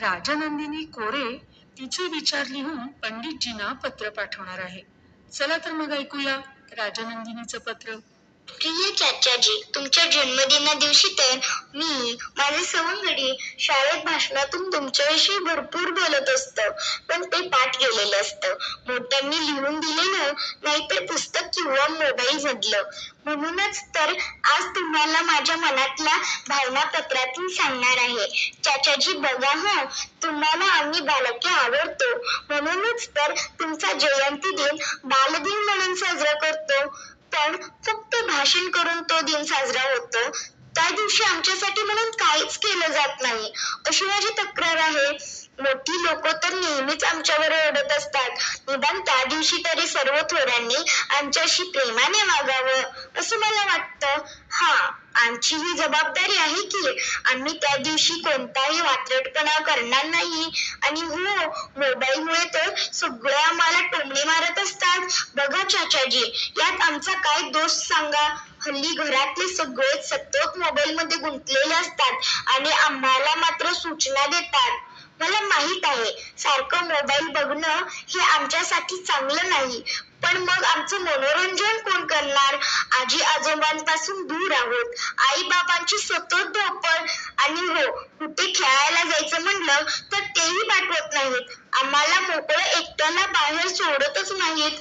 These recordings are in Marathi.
राजानंदिनी कोरे तिची विचार लिहून पंडितजींना पत्र पाठवणार आहे. चला तर मग ऐकूया राजानंदिनीचं पत्र. प्रिय चाचाजी तुमच्या जन्मदिना दिवशी तर मी माझे सवंगडी शाळेत भाषणातून तुमच्याविषयी भरपूर बोलत असत पण ते पाठ गेलेलं असतं. मोठ्यांनी लिहून दिलेलं नाहीतर पुस्तक किंवा मोबाईल मधलं म्हणूनच तर आज तुम्हाला माझ्या मनातल्या भावना पत्रातून सांगणार आहे. चाचाजी बघा हं तुम्हाला आम्ही बालके आवडतो. म्हणूनच तर तुमचा जयंती दिन बालदिन म्हणून साजरा करतो. पण फक्त भाषण करून तो दिन साजरा होतो. त्या दिवशी आमच्यासाठी म्हणून काहीच केलं जात नाही. अशी माझी तक्रार आहे. मोठी लोक तर नेहमीच आमच्यावर ओरडत असतात. निदान त्या दिवशी तरी सर्व थोरांनी आमच्याशी प्रेमाने वागावं असं मला वाटतं. हा आमची ही जबाबदारी आहे की आम्ही त्या दिवशी कोणताही वात्रटपणा करणार नाही. आणि हो मोबाईलमुळे तर सगळे आम्हाला टोमणे मारत असतात. बघा चाचाजी यात आमचा काय दोष सांगा? हल्ली घरातले सगळे सतत मोबाईल मध्ये गुंतलेले असतात आणि आम्हाला मात्र सूचना देतात. मला माहीत आहे. सारखं मोबाईल बघणं हे आमच्यासाठी चांगलं नाही. पण मग आमचं मनोरंजन कोण करणार? आजी आजोबांपासून दूर आहोत. आई बाबांची सतत धावपळ आणि हो कुठे खेळायला जायचं म्हणलं तर तेही पाठवत नाहीत. आम्हाला मोकळं एकट्याला बाहेर सोडतच नाहीत.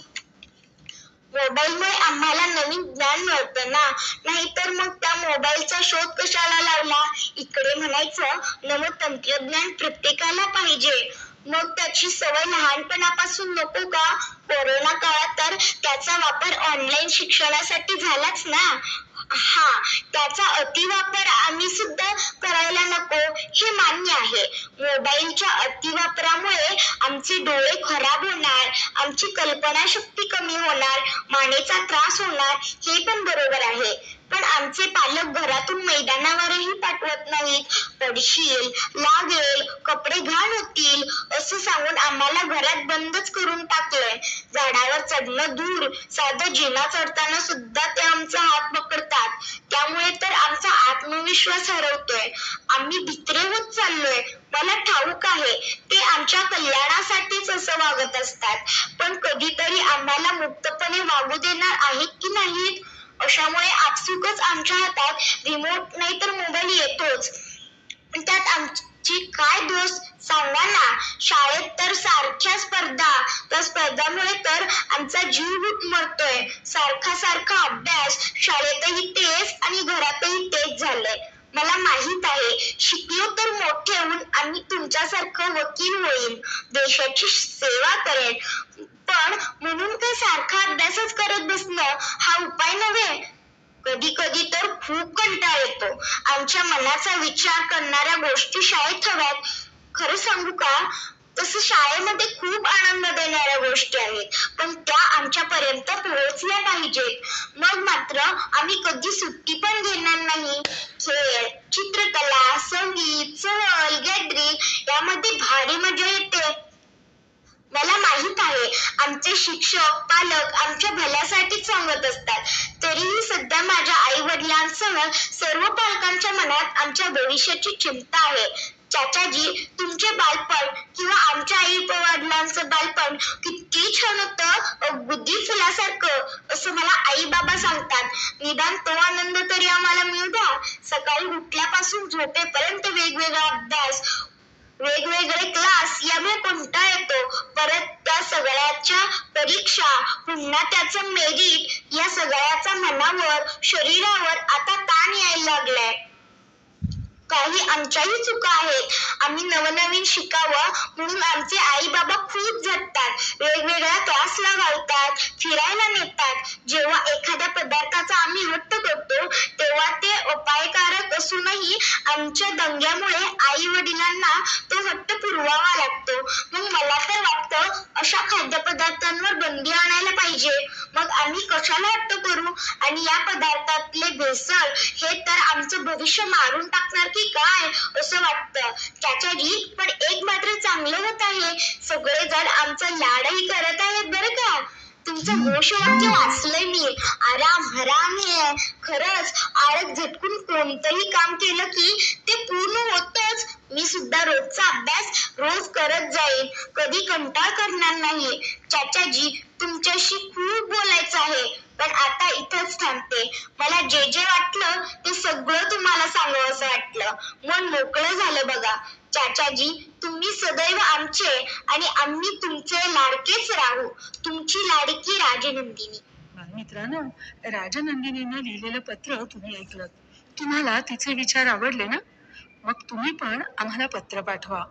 मोबाईलमुळे आम्हाला नवीन ज्ञान मिळतं ना? नाहीतर मग त्या मोबाईलचा शोध कशाला लावला इकडे म्हणायचं नवं तंत्रज्ञान प्रत्येकाला पाहिजे. मग त्याची सवय लहानपणापासून नको का? कोरोना काळात तर त्याचा वापर ऑनलाईन शिक्षणासाठी झालाच ना? हा त्याचा अतिवापर आम्ही सुद्धा करायला नको हे मान्य आहे. मोबाईलच्या अतिवापरामुळे आमचे डोळे खराब होणार आमची कल्पनाशक्ती कमी होणार मानेचा त्रास होणार हे पण बरोबर आहे. पण आमचे पालक घरातून मैदानावरही पाठवत नाहीत. पडशील लागेल कपडे घाण होतील असं सांगून आम्हाला घरात बंदच करून टाकलंय. झाडावर चढणं दूर साधं जिना चढताना सुद्धा ते आमचा हात पकडतात. त्यामुळे तर आमचा आत्मविश्वास हरवतोय. आम्ही भित्रे होत चाललोय. मला ठाऊक आहे ते आमच्या कल्याणासाठीच असं वागत असतात. पण कधीतरी आम्हाला मुक्तपणे वागू देणार आहेत की नाहीत? अशामुळे आपसुकच आमच्या हातात रिमोट नाही तर मोबाईल येतोच. त्यात आमची काय दोष सांगा ना शाळेत तर सारख्या स्पर्धा त्या स्पर्धामुळे तर आमचा जीव मरतोय. सारखा सारखा अभ्यास शाळेतही तेच आणि घरातही तेच झालंय. मला माहीत आहे शिकलो तर मोठे होऊन आम्ही तुमच्यासारखं वकील होईल देशाची सेवा करेन. पण म्हणून काय सारखा अभ्यासच करत बसणं हा उपाय नव्हे? कधी कधी तर खूप कंटाळ येतो. आमच्या मनाचा विचार करणाऱ्या गोष्टी शाळेत हव्यात. खरं सांगू का? तसं शाळेमध्ये खूप आनंद देणाऱ्या गोष्टी आहेत. पण त्या आमच्यापर्यंत पोहोचल्या पाहिजेत. मग मात्र आम्ही कधी सुट्टी पण घेणार नाही. खेळ चित्रकला संगीत सहल गॅदरिंग यामध्ये भारी मजा येते. मला माहीत आहे आमचे शिक्षक पालक आमच्या भल्यासाठीच सांगत असतात. सध्या माझ्या आई वडिलांसह सर्व पालकांच्या मनात आमच्या भविष्याची चिंता आहे. चाचाजी तुमचे बालपण किंवा आमच्या आई वडिलांचं बालपण किती छान होतं. बुद्धी फुलासारखं असं मला आई बाबा सांगतात. निदान तो आनंद तरी आम्हाला मिळू द्या. सकाळी उठल्यापासून झोपेपर्यंत वेगवेगळा अभ्यास वेगवेगळे क्लास यामुळे कंटाळा येतो. परत त्या सगळ्याच्या परीक्षा पुन्हा त्याचं मेरिट या सगळ्याचा मनावर शरीरावर आता ताण यायला लागलाय. काही आमच्याही चुका आहेत. आम्ही नवनवीन शिकावं म्हणून आमचे आई बाबा खूप झटतात वेगवेगळ्या क्लासला घालतात फिरायला नेतात जेव्हा एखाद्या पदार्थाचा आम्ही हट्ट करतो तेव्हा ते अपायकारक असूनही आमच्या दंग्यामुळे आई वडिलांना तो हट्ट पुरवावा लागतो. मग मला तर वाटतं अशा खाद्यपदार्थांवर बंदी आणायला पाहिजे. मग आम्ही कशाला हट्ट करू आणि या पदार्थातले भेसळ हे तर आमचं भविष्य मारून टाकणार की काय? असं वाटतं. चाचाजी पण एक मात्र चांगलं होत आहे. सगळेजण आमचा लाडही करत आहेत बरं तुमचं घोषवाक्य वाचलंय मी. आराम हराम आहे. खरंच आळत झटकून कोणतंही काम केलं की ते पूर्ण होतच. मी सुद्धा रोजचा अभ्यास रोज करत जाईन. कधी कंटाळ करणार नाही चाचाजी तुमच्याशी खूप बोलायचं आहे पण आता इथंच थांबते. मला जे जे वाटलं ते सगळं तुम्हाला सांगावं वाटलं. मन मोकळं झालं बघा. चाचाजी तुम्ही सदैव आमचे आणि आम्ही तुमचे लाडकेच राहू. तुमची लाडकी राजनंदिनी. बालमित्रांनो राजनंदिनीनं लिहिलेलं पत्र तुम्ही ऐकलं. तुम्हाला तिचे विचार आवडले ना? मग तुम्ही पण आम्हाला पत्र पाठवा.